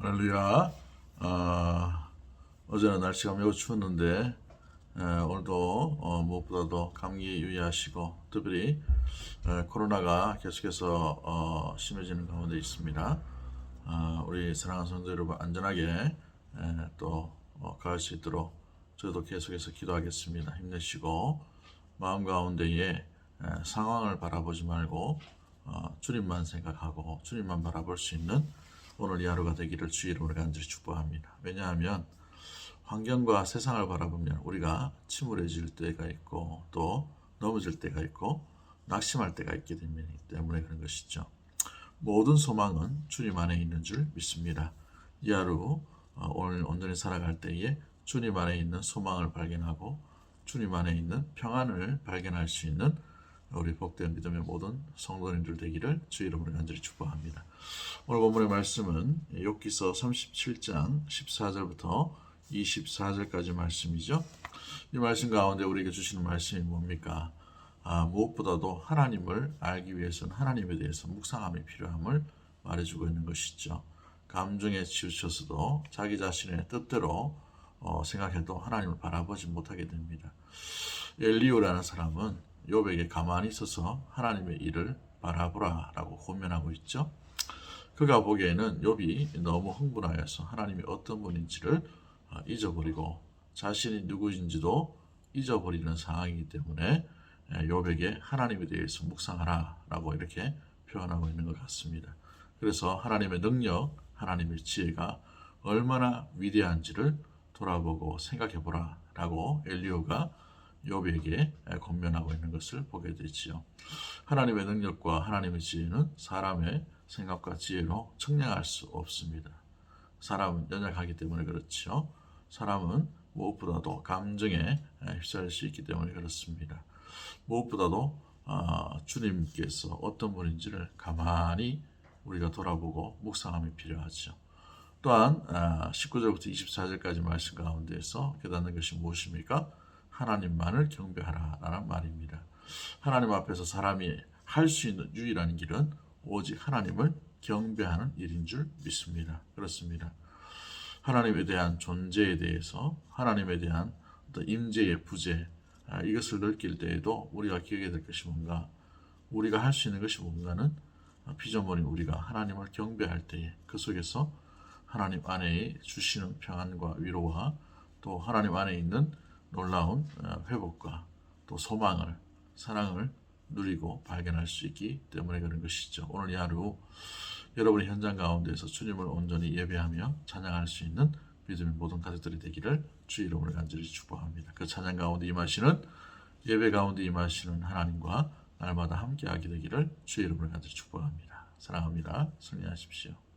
할렐루야. 어, 어제는 날씨가 매우 추웠는데 에, 오늘도 어, 무엇보다도 감기 유의하시고 특별히 에, 코로나가 계속해서 어, 심해지는 가운데 있습니다. 어, 우리 사랑하는 성도 여러분 안전하게 에, 또 어, 가을 수 있도록 저도 계속해서 기도하겠습니다. 힘내시고 마음 가운데에 에, 상황을 바라보지 말고 어, 주님만 생각하고 주님만 바라볼 수 있는 오늘 이 하루가 되기를 주의 이름으로 간절히 축복합니다. 왜냐하면 환경과 세상을 바라보면 우리가 침울해질 때가 있고 또 넘어질 때가 있고 낙심할 때가 있게 되기 때문에 그런 것이죠. 모든 소망은 주님 안에 있는 줄 믿습니다. 이 하루 어, 오늘 온전히 살아갈 때에 주님 안에 있는 소망을 발견하고 주님 안에 있는 평안을 발견할 수 있는 우리 복된 믿음의 모든 성도님들 되기를 주 이름으로 간절히 축복합니다. 오늘 본문의 말씀은 욥기서 37장 14절부터 24절까지 말씀이죠. 이 말씀 가운데 우리에게 주시는 말씀이 뭡니까? 아, 무엇보다도 하나님을 알기 위해서는 하나님에 대해서 묵상함이 필요함을 말해주고 있는 것이죠. 감정에 치우쳐서도 자기 자신의 뜻대로 어, 생각해도 하나님을 바라보지 못하게 됩니다. 엘리오라는 사람은 욥에게 가만히 있어서 하나님의 일을 바라보라라고 고면하고 있죠. 그가 보기에는 욥이 너무 흥분하여서 하나님이 어떤 분인지를 어, 잊어버리고 자신이 누구인지도 잊어버리는 상황이기 때문에 에, 욥에게 하나님에 대해서 묵상하라라고 이렇게 표현하고 있는 것 같습니다. 그래서 하나님의 능력, 하나님의 지혜가 얼마나 위대한지를 돌아보고 생각해 보라라고 엘리오가 욥에게 권면하고 있는 것을 보게 되지요. 하나님의 능력과 하나님의 지혜는 사람의 생각과 지혜로 측량할 수 없습니다. 사람은 연약하기 때문에 그렇죠. 사람은 무엇보다도 감정에 휩싸일 수 있기 때문에 그렇습니다. 무엇보다도 아, 주님께서 어떤 분인지를 가만히 우리가 돌아보고 묵상함이 필요하죠. 또한 19절부터 24절까지 말씀 가운데에서 깨닫는 것이 무엇입니까? 하나님만을 경배하라라는 말입니다. 하나님 앞에서 사람이 할 수 있는 유일한 길은 오직 하나님을 경배하는 일인 줄 믿습니다. 그렇습니다. 하나님에 대한 존재에 대해서 하나님에 대한 임재의 부재 아, 이것을 느낄 때에도 우리가 기억해야 될 것이 뭔가 우리가 할 수 있는 것이 뭔가는 피조물인 우리가 하나님을 경배할 때에 그 속에서 하나님 안에 주시는 평안과 위로와 또 하나님 안에 있는 놀라운 어, 회복과 또 소망을 사랑을 누리고 발견할 수 있기 때문에 그런 것이죠. 오늘 이 하루 여러분의 현장 가운데서 주님을 온전히 예배하며 찬양할 수 있는 믿음의 모든 가족들이 되기를 주 이름으로 간절히 축복합니다. 그 찬양 가운데 임하시는 예배 가운데 임하시는 하나님과 날마다 함께하게 되기를 주 이름으로 간절히 축복합니다. 사랑합니다. 승리하십시오.